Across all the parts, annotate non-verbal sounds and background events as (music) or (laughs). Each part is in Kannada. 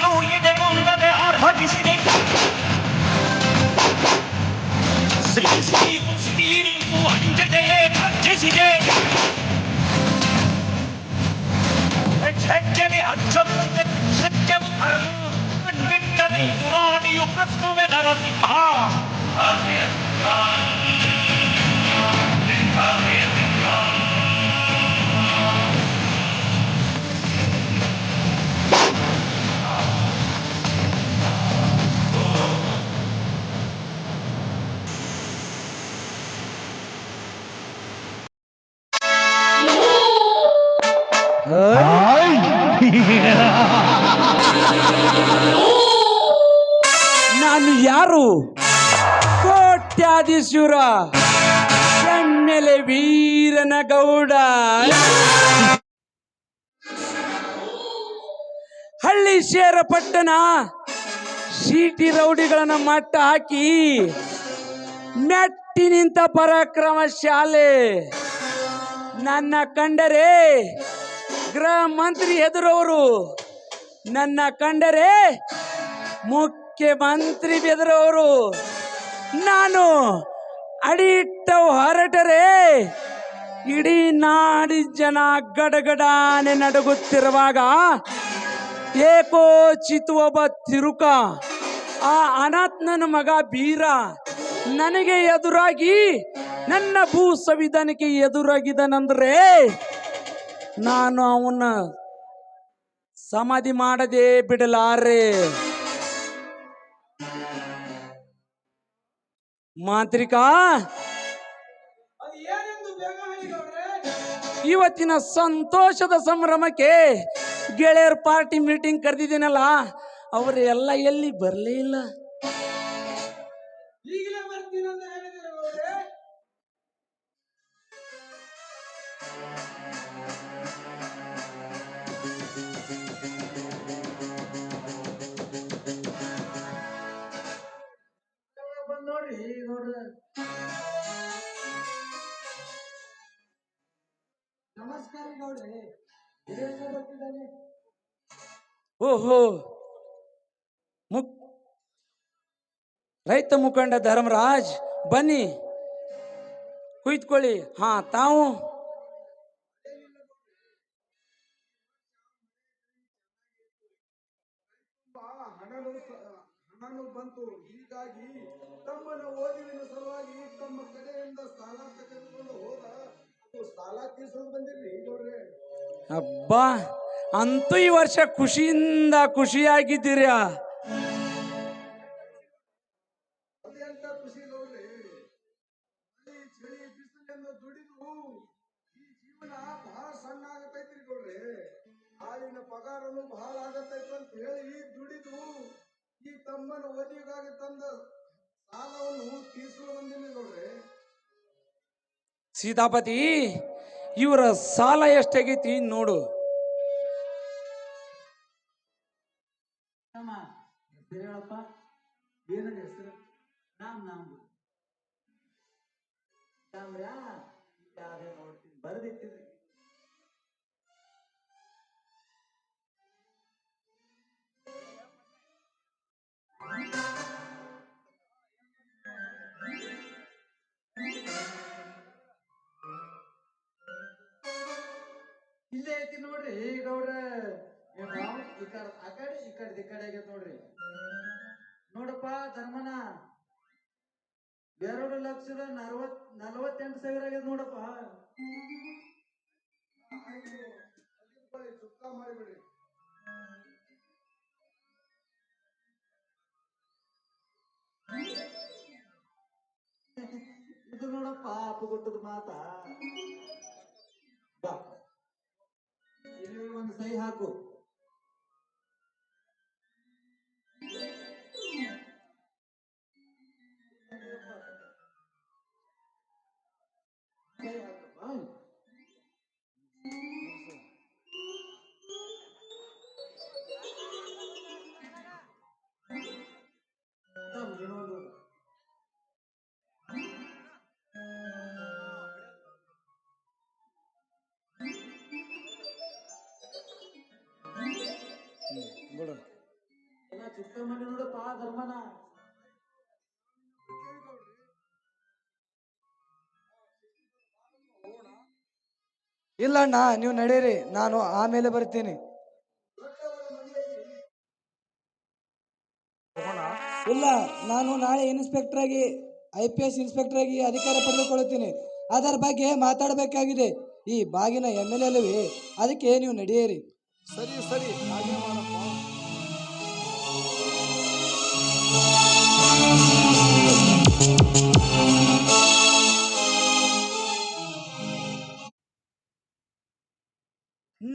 Hallelujah de bunda de arha (laughs) ನಾನು ಯಾರು? ಕೋಟ್ಯಾಧೀಶ್ವರ ಎಮ್ಮೆಲೆ ವೀರನ ಗೌಡ. ಹಳ್ಳಿ ಶೇರ ಪಟ್ಟಣ ಶೀಟಿ ರೌಡಿಗಳನ್ನ ಮಟ್ಟ ಹಾಕಿ ಮೆಟ್ಟಿ ನಿಂತ ಪರಾಕ್ರಮ ಶಾಲೆ ನನ್ನ ಕಂಡರೆ ಗೃಹ ಮಂತ್ರಿ ಎದುರವರು ನನ್ನ ಕಂಡರೆ ಮುಖ್ಯಮಂತ್ರಿ ಬೆದರವರು ನಾನು ಅಡಿಟ್ಟ ಹೊರಟರೆ. ಇಡೀ ನಾಡಿ ಜನ ಗಡಗಡಾನೆ ನಡಗುತ್ತಿರುವಾಗ ಏಕೋಚಿತ ಒಬ್ಬ ತಿರುಕ, ಆ ಅನಾಥ್ನನ ಮಗ ಬೀರ ನನಗೆ ಎದುರಾಗಿ ನನ್ನ ಭೂ ಸಂವಿಧಾನಕ್ಕೆ ಎದುರಾಗಿದ್ದಾನಂದ್ರೆ ನಾನು ಅವನ್ನ ಸಮಾಧಿ ಮಾಡದೆ ಬಿಡಲಾರೆ. ಮಾಂತ್ರಿಕ, ಇವತ್ತಿನ ಸಂತೋಷದ ಸಂಭ್ರಮಕ್ಕೆ ಗೆಳೆಯರ ಪಾರ್ಟಿ ಮೀಟಿಂಗ್ ಕರೆದಿದ್ದೀನಲ್ಲ, ಅವರೆಲ್ಲ ಎಲ್ಲ ಬರಲೇ ಇಲ್ಲ. ಓಹೋ. ಮುಕ್ ರೈತ ಮುಖಂಡ ಧರ್ಮರಾಜ್ ಬನ್ನಿ. ಕುಯ್ತ್ಕೊಳ್ಳಿ. ಹಾ ತಾವು. ಹಣನು ಬಂತು. ಹೀಗಾಗಿ ತಮ್ಮನ ಓದಿನ ಸಲುವಾಗಿ ತಮ್ಮ ಕಡೆಯಿಂದ ಸ್ಥಾನ ತೆಗೆದುಕೊಂಡು ಅಬ್ಬಾ ಅಂತೂ ಈ ವರ್ಷ ಖುಷಿಯಿಂದ ಖುಷಿಯಾಗಿದ್ದೀರಾ. ಪಗಾರನು ಬಹಳ ಆಗತೈತೆ ಅಂತ ಹೇಳಿ ದುಡಿದು ಈ ತಮ್ಮನ ಓದಿಗಾಗಿ ತಂದ ಸಾಲವನ್ನು ತೀರ್ಸಲು ಬಂದಿಲ್ಲ ಗೌಡ್ರೆ. ಸೀತಾಪತಿ ಇವರ ಸಾಲ ಎಷ್ಟಾಗೈತಿ ನೋಡು. ಹೆಸರು ಇಲ್ಲೇ ಐತಿ ನೋಡ್ರಿ ಗೌಡ್ರ ಈ ಕಡೆ, ಆ ಕಡೆ, ಈ ಕಡೆ ಈ ಕಡೆ ಆಗೈತೆ ನೋಡ್ರಿ. ನೋಡಪ್ಪ, ಧರ್ಮನ ಎರಡು ಲಕ್ಷದ ನಲ್ವತ್, ನಲ್ವತ್ತೆಂಟು ಸಾವಿರ ಆಗ್ಯದ ನೋಡಪ್ಪ. ಮಾಡಿಬಿಡ್ರಿ ಇದು ನೋಡಪ್ಪ ಅಪ್ಪಗುಟ್ಟದ ಮಾತ. ಇಲ್ಲಿ ಒಂದು ಇಲ್ಲಣ್ಣ ನೀವು ನಡೀರಿ, ನಾನು ಆಮೇಲೆ ಬರ್ತೀನಿ. ಇಲ್ಲ, ನಾನು ನಾಳೆ ಇನ್ಸ್ಪೆಕ್ಟರ್ ಆಗಿ ಐ ಪಿ ಎಸ್ ಇನ್ಸ್ಪೆಕ್ಟರ್ ಆಗಿ ಅಧಿಕಾರ ಪಡೆದುಕೊಳ್ಳುತ್ತೀನಿ. ಅದರ ಬಗ್ಗೆ ಮಾತಾಡಬೇಕಾಗಿದೆ. ಈ ಬಾಗಿನ ಎಂ ಎಲ್ ಎಲ್ವಿ ಅದಕ್ಕೆ ನೀವು ನಡೆಯಿರಿ. ಸರಿ ಸರಿ. ಮಾಡಪ್ಪ.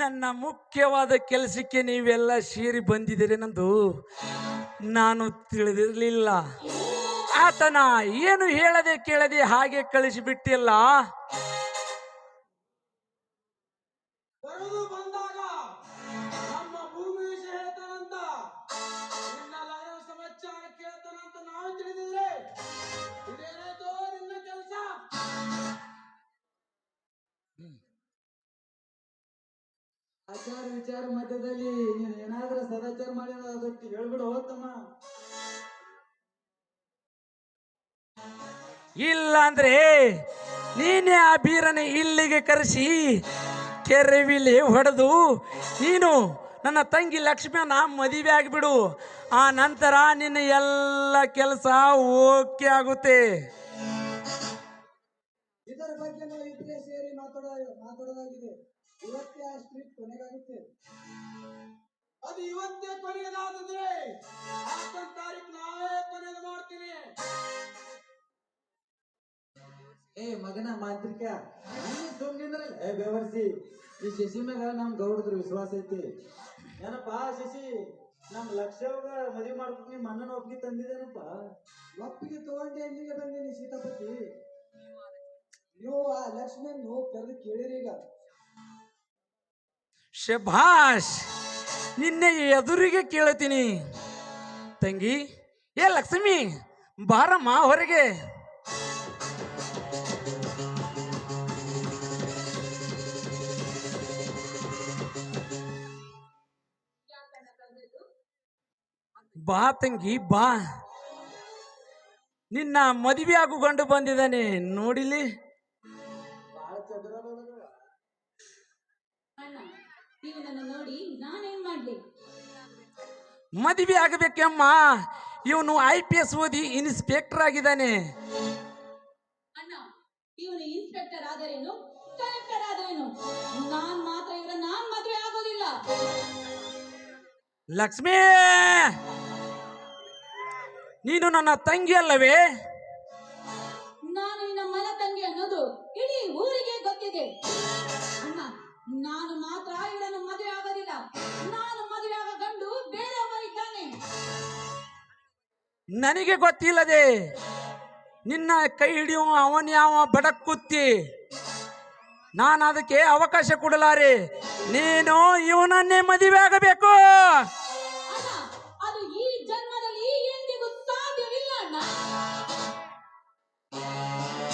ನನ್ನ ಮುಖ್ಯವಾದ ಕೆಲಸಕ್ಕೆ ನೀವೆಲ್ಲ ಸೇರಿ ಬಂದಿದ್ದೀರಿ ನಂದು. ನಾನು ತಿಳಿದಿರಲಿಲ್ಲ. ಆತನ ಏನು ಹೇಳದೆ ಕೇಳದೆ ಹಾಗೆ ಕಳಿಸಿಬಿಟ್ಟಿಲ್ಲ ವಿಚಾರ ಮಧ್ಯದಲ್ಲಿ ನೀನು ಏನಾದ್ರೂ ಸದಾಚಾರ ಮಾಡಿದ್ರೆ ಅದಕ್ಕೆ ಹೇಳ್ಬಿಡು ಹೋತಮ್ಮ. ಇಲ್ಲಾಂದ್ರೆ ನೀನೇ ಆ ಬೀರನ ಇಲ್ಲಿಗೆ ಕರೆಸಿ ಕೆರೆವಿಲಿ ಹೊಡೆದು ನೀನು ನನ್ನ ತಂಗಿ ಲಕ್ಷ್ಮಿಯನ್ನ ಮದುವೆ ಆಗಿಬಿಡು. ಆ ನಂತರ ನಿನ್ನ ಎಲ್ಲ ಕೆಲಸ ಓಕೆ ಆಗುತ್ತೆ. ಇದರ ಬಗ್ಗೆ ನಾವು ಇಬ್ಬರೇ ಸೇರಿ ಮಾತಾಡ ಮಾತಾಡೋದಾಗಿದೆ. ಇವತ್ತೇ ಆ ಸ್ಟ್ರೀಟ್ ಕೊನೆಗಾಗುತ್ತೆ. ಅದು ಇವತ್ತೇ ಕೊನೆಯದಾದ್ರೆ ಹತ್ತೊಂದು ತಾರೀಕು ನಾವೇ ಕೊನೆಗೆ ಮಾಡ್ತೀನಿ ಏ ಮಗನ ಮಾಂತ್ರಿಕ ಸುಮ್ಮನಿಂದ್ರಲ್ಲ ಏ ಬೇವರ್ಸಿ ಈ ಶಶಿ ಮ್ಯಾಗ ನಮ್ ಗೌಡದ್ರ ವಿಶ್ವಾಸ ಐತಿ. ಏನಪ್ಪ ಶಶಿ ನಮ್ ಲಕ್ಷ್ಯವಾಗ ಮದುವೆ ಮಾಡ್ಕೊಂಡು ನಿಮ್ಮ ಅಣ್ಣನ ಒಪ್ಪಿಗೆ ತಂದಿದ್ದೇನಪ್ಪ? ಒಪ್ಪಿಗೆ ತಗೊಂಡೆ ಇಲ್ಲಿಗೆ ಬಂದೀನಿ ಸೀತಾಪತಿ. ನೀವು ಆ ಲಕ್ಷ್ಮಿಯನ್ನು ಕರೆದು ಕೇಳಿರಿ ಈಗ. ಶಭಾಷ್, ನಿನ್ನೆ ಎದುರಿಗೆ ಕೇಳತೀನಿ. ತಂಗಿ, ಏ ಲಕ್ಷ್ಮಿ ಬಾರಮ್ಮ ಹೊರಗೆ. ಬಾ ತಂಗಿ, ಬಾ. ನಿನ್ನ ಮದುವೆ ಆಗು ಕಂಡು ಬಂದಿದ್ದಾನೆ ನೋಡಿಲಿ ಮದುವೆ ಆಗಬೇಕಮ್ಮ. ಇವನು ಐ ಪಿ ಎಸ್ ಓದಿ ಇನ್ಸ್ಪೆಕ್ಟರ್ ಆಗಿದ್ದಾನೆ. ಇವನು ಇನ್ಸ್ಪೆಕ್ಟರ್ ಆದರೇನು? ಕಲೆಕ್ಟರ್ ಆದರೇನು? ನಾನ್ ಮಾತ್ರ ಇವರ ನಾನ್ ಮದುವೆ ಆಗೋದಿಲ್ಲ. ಲಕ್ಷ್ಮೀ! ನೀನು ನನ್ನ ತಂಗಿ ಅಲ್ಲವೇ? ನನಗೆ ಗೊತ್ತಿಲ್ಲದೆ ನಿನ್ನ ಕೈ ಹಿಡಿಯುವ ಅವನ ಯಾವ ಬಡಕ್ಕುತ್ತಿ ನಾನು ಅದಕ್ಕೆ ಅವಕಾಶ ಕೊಡಲಾರೆ. ನೀನು ಇವನನ್ನೇ ಮದುವೆ ಆಗಬೇಕು. ಅದು ಈ ಜನ್ಮದಲ್ಲಿ ಎಂದಿಗೂ ಸಾಧ್ಯವಿಲ್ಲ ಅಣ್ಣ.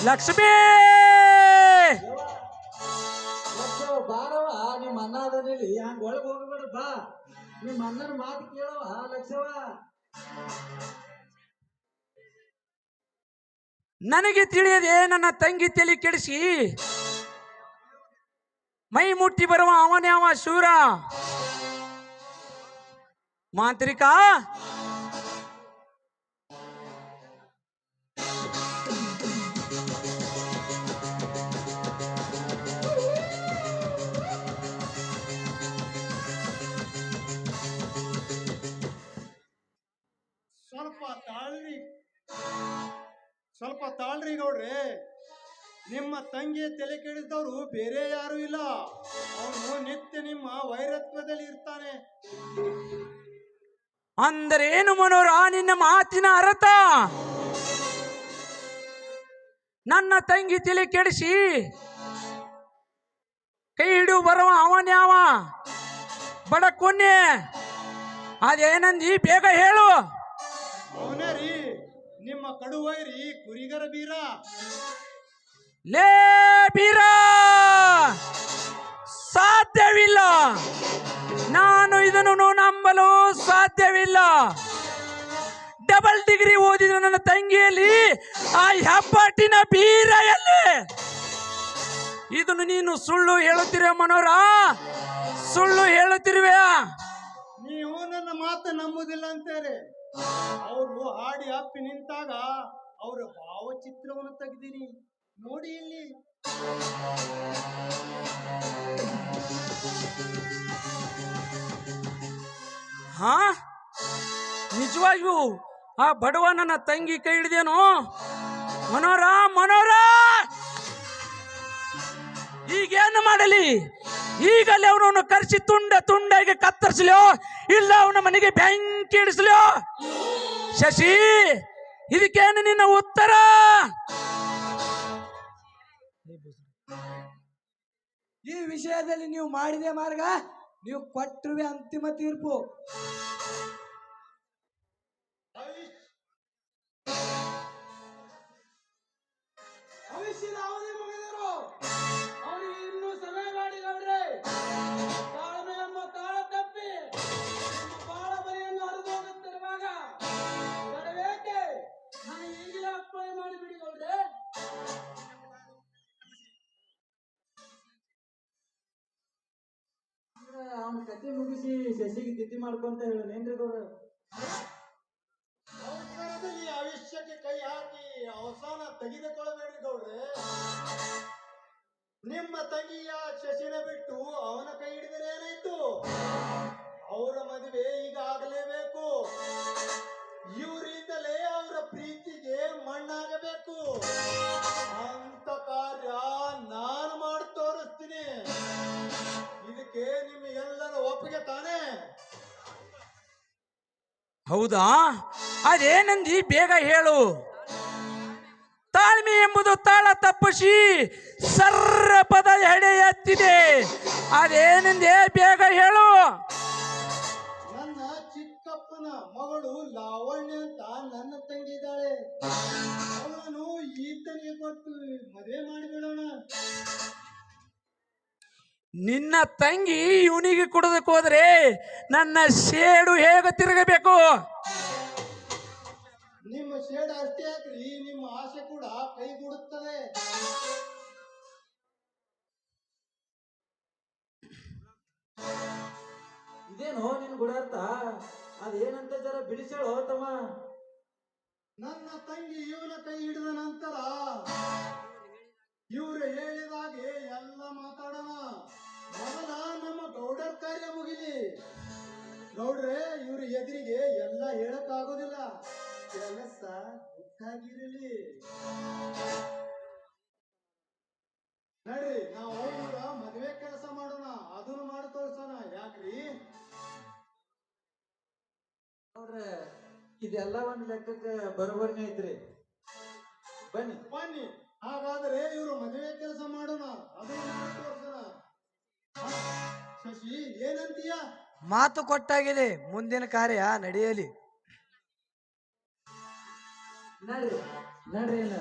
ಲಕ್ಷ್ಮೀ! ಬಾರವ ನಿಮ್ಮ ಅನ್ನ ಅದನಿಲ್ಲಿ ಹಂಗ ಒಳಗ್ ಹೋಗ್ಬೇಡ ಬಾ. ನಿಮ್ಮ ಅಣ್ಣನ ಮಾತು ಕೇಳವ ಲಕ್ಷ್ಯವ ನನಗೆ ತಿಳಿಯದೆ ನನ್ನ ತಂಗಿ ತಲೆ ಕೆಡಿಸಿ ಮೈ ಮುಟ್ಟಿ ಬರುವ ಅವನ್ಯಾವ ಶೂರ. ಮಾಂತ್ರಿಕ ಸ್ವಲ್ಪ ನೋಡ್ರಿ ನಿಮ್ಮ ತಂಗಿ ತಲೆ ಕೆಡಿಸಿದವರು ಬೇರೆ ಯಾರು ಇಲ್ಲ. ಅವನು ನಿತ್ಯ ನಿಮ್ಮ ವೈರತ್ವದಲ್ಲಿ ಇರ್ತಾನೆ. ಅಂದರೆ ಏನು ಮನೋರ ನಿನ್ನ ಮಾತಿನ ಅರ್ಥ? ನನ್ನ ತಂಗಿ ತಲೆ ಕೆಡಿಸಿ ಕೈ ಹಿಡು ಬರುವ ಅವನ್ಯಾವ? ಬಡ ಕೊನ್ನೆ ಅದೇನಂದಿ ಬೇಗ ಹೇಳು. ಅವನೇ ರೀ. ನಿಮ್ಮ ಕಡುವೈರಿ ಕುರಿಗರ ಬೀರ. ಲೇ ಬೀರ! ಸಾಧ್ಯವಿಲ್ಲ. ನಾನು ಇದನ್ನು ನಂಬಲು ಸಾಧ್ಯವಿಲ್ಲ. ಡಬಲ್ ಡಿಗ್ರಿ ಓದಿದ ನನ್ನ ತಂಗಿಯಲ್ಲಿ ಆ ಹೆಬ್ಬಾಟಿನ ಬೀರ ಎಲ್ಲಿ ಇದನ್ನು ನೀನು ಸುಳ್ಳು ಹೇಳುತ್ತಿರುವ ಮನೋರ? ಸುಳ್ಳು ಹೇಳುತ್ತಿರುವೆಯಾ? ನೀವು ನನ್ನ ಮಾತು ನಂಬುದಿಲ್ಲ ಅಂತಾರೆ. ಅವರು ಹಾಡಿ ಅಪ್ಪಿ ನಿಂತಾಗ ಅವರ ಭಾವಚಿತ್ರವನ್ನು ತೆಗೆದಿರಿ. ನೋಡಿ ಇಲ್ಲಿ. ಹಾ? ನಿಜವಾಗಿಯೂ ಆ ಬಡವ ನನ್ನ ತಂಗಿ ಕೈ ಹಿಡಿದೇನು? ಮನೋರ ಮನೋರ! ಈಗೇನು ಮಾಡಲಿ? ಈಗಲೇ ಅವನನ್ನು ಕರೆಸಿ ತುಂಡ ತುಂಡಾಗಿ ಕತ್ತರಿಸಲೋ, ಇಲ್ಲ ಅವನ ಮನೆಗೆ ಬೆಂಕಿ ಇಡಿಸಲೋ. ಶಶಿ, ಇದಕ್ಕೇನು ನಿನ್ನ ಉತ್ತರ? ಈ ವಿಷಯದಲ್ಲಿ ನೀವು ಮಾಡಿದೆ ಮಾರ್ಗ, ನೀವು ಕೊಟ್ಟಿರುವೆ ಅಂತಿಮ ತೀರ್ಪು. ಕತೆ ಸಸಿಗೆ ತಿದ್ದಿ ಮಾಡ್ಕೊಂತ ಗೌಡ್ರ ಅವಸರದಲ್ಲಿ ಆಯುಷ್ಯಕ್ಕೆ ಕೈ ಹಾಕಿ ಅವಸಾನ ತೆಗೆದುಕೊಳ್ಳಬೇಡ್ರಿ ಗೌಡ್ರೆ. ನಿಮ್ಮ ತಂಗಿಯ ಶಶಿನ ಬಿಟ್ಟು ಅವನ ಕೈ ಹಿಡಿದರೆ ಏನಾಯ್ತು? ಅವರ ಮದುವೆ ಈಗ ಆಗಲೇಬೇಕು. ಇವರಿಂದಲೇ ಅವರ ಪ್ರೀತಿಗೆ ಮಣ್ಣಾಗಬೇಕು. ಹೌದಾ? ಅದೇನಂದಿ? ಬೇಗ ಹೇಳು. ತಾಳ್ಮೆ ಎಂಬುದು ತಾಳ ತಪ್ಪಿಸಿ ಸರ್ರ ಪದ ಎಡೆ ಎತ್ತಿದೆ. ಅದೇನಂದೇ? ಬೇಗ ಹೇಳು. ನನ್ನ ಚಿಕ್ಕಪ್ಪನ ಮಗಳು ಲಾವಣ್ಯ ಅಂತ ನನ್ನ ತಂಗಿದ್ದಾಳೆ ಅವಳನ್ನು ಈತನಿಗೆ ಕೊಟ್ಟು ಮದುವೆ ಮಾಡಿಬಿಡೋಣ ನಿನ್ನ ತಂಗಿ ಇವನಿಗೆ ಕುಡದಕ್ಕೆ ಹೋದ್ರೆ ನನ್ನ ಶೇಡು ಹೇಗೆ ತಿರುಗಬೇಕು? ನಿಮ್ಮ ಶೇಡು ಅಷ್ಟೇ ಹಾಕ್ರಿ ನಿಮ್ಮ ಆಸೆ ಕೂಡ ಕೈಗೂಡುತ್ತದೆ. ಇದೇನು ನಿನ್ ಗುಡಾರ್ಥ ಅದೇನಂತ ಜರ ಬಿಡಿಸೇಳು ತಮ್ಮ? ನನ್ನ ತಂಗಿ ಇವನ ಕೈ ಹಿಡಿದ ನಂತರ ಇವ್ರು ಹೇಳಿದಾಗೆ ಎಲ್ಲ ಮಾತಾಡೋಣ. ಮೊದಲ ನಮ್ಮ ಗೌಡರ ಕಾರ್ಯ ಮುಗಿಲಿ. ಗೌಡ್ರೆ ಇವ್ರ ಎದುರಿಗೆ ಎಲ್ಲ ಹೇಳಕ್ ಆಗೋದಿಲ್ಲ ಕೆಲಸ ಹೆಚ್ಚಾಗಿರಲಿ ನಡ್ರಿ ನಾವು ಅವ್ರ ಮದ್ವೆ ಕೆಲಸ ಮಾಡೋಣ. ಅದನ್ನು ಮಾಡಿ ತೋರ್ಸೋಣ. ಯಾಕ್ರಿ? ನೋಡ್ರೆ ಇದೆಲ್ಲ ಒಂದ್ ಲೆಕ್ಕಕ್ಕೆ ಬರೋಬರ್ನೇ ಐತ್ರಿ. ಬನ್ನಿ. ಬನ್ನಿ. ಹಾಗಾದ್ರೆ ಇವರು ಮದುವೆ ಕೆಲಸ ಮಾಡೋಣ? ಶಶಿ ಏನಂತೀಯ? ಮಾತು ಕೊಟ್ಟಾಗಿದೆ. ಮುಂದಿನ ಕಾರ್ಯ ನಡೆಯಲಿ. ನಡ್ರಿ ನಡ್ರಿ ಇಲ್ಲ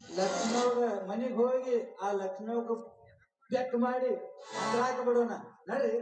ಲಕ್ಷ್ಮವ್ಗ ಮನೆಗೆ ಹೋಗಿ ಆ ಲಕ್ಷ್ಮವ್ಗ ಬೆಟ್ ಮಾಡಿ ಬಿಡೋಣ ನಡ್ರಿ.